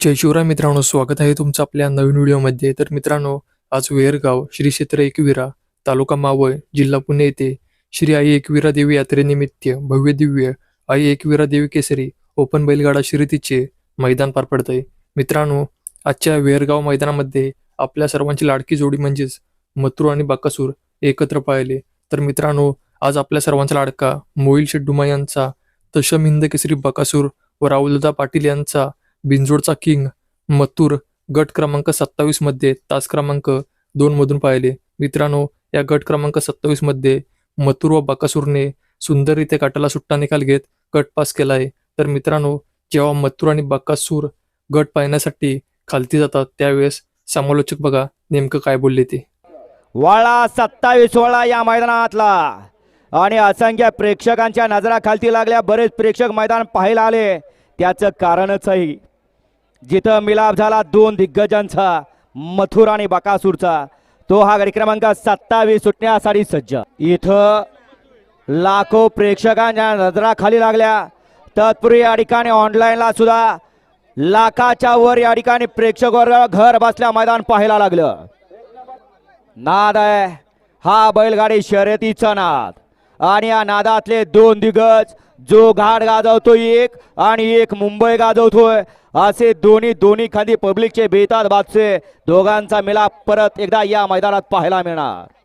जय शिवराय मित्रांनो स्वागत आहे तुमचं आपल्या नवीन व्हिडिओमध्ये. तर मित्रांनो आज वेरगाव श्री क्षेत्र एकविरा तालुका मावळ जिल्हा पुणे येथे श्री आई एकविरा देवी यात्रेनिमित्त भव्य दिव्य आई एकविरा देवी केसरी ओपन बैलगाडा शर्यतीचे मैदान पार पडत आहे मित्रांनो आजच्या वेरगाव मैदानामध्ये आपल्या सर्वांची लाडकी जोडी म्हणजेच मथुर आणि बाकासूर एकत्र पाहिले तर मित्रांनो आज आपल्या सर्वांचा लाडका मोईल शेड्डुमा यांचा तशम हिंद केसरी बकासूर व राहुलदा पाटील यांचा बिंजोडचा किंग मथुर गट क्रमांक सत्तावीसमध्ये तास क्रमांक दोन मधून पाहिले. मित्रांनो या गट क्रमांक सत्तावीसमध्ये मथुर व बकासूरने सुंदररीत्या काटाला सुट्टा निकाल घेत गट पास केला आहे तर मित्रांनो जेव्हा मथुर आणि बकासूर गट पाहण्यासाठी खालती जातात त्यावेळेस समालोचक बघा नेमकं काय बोलले ते. वाळा सत्तावीस सोळा या मैदानातला. आणि असंख्य प्रेक्षकांच्या नजरा खालती लागल्या बरेच प्रेक्षक मैदान पाहायला आले. त्याचं कारणच आहे जिथं मिलाप झाला दोन दिग्गजांचा मथुर आणि बकासूरचा. तो हा गाडी क्रमांक सत्तावीस सुटण्यासाठी सज्ज. इथं लाखो प्रेक्षकांच्या नजरा खाली लागल्या. तत्पूर्वी या ठिकाणी ऑनलाईनला सुद्धा लाखाच्या वर या ठिकाणी प्रेक्षक वर्ग घर बसल्या मैदान पाहायला लागलं. नाद आहे. हा बैलगाडी शर्यतीचा नाद. आणि या नादातले दोन दिग्गज जो घाट गाजवतोय एक आणि एक मुंबई गाजवतोय असे दोन्ही दोन्ही खांदी पब्लिकचे बेतात बादचे दोघांचा मिलाप परत एकदा या मैदानात पाहायला मिळणार.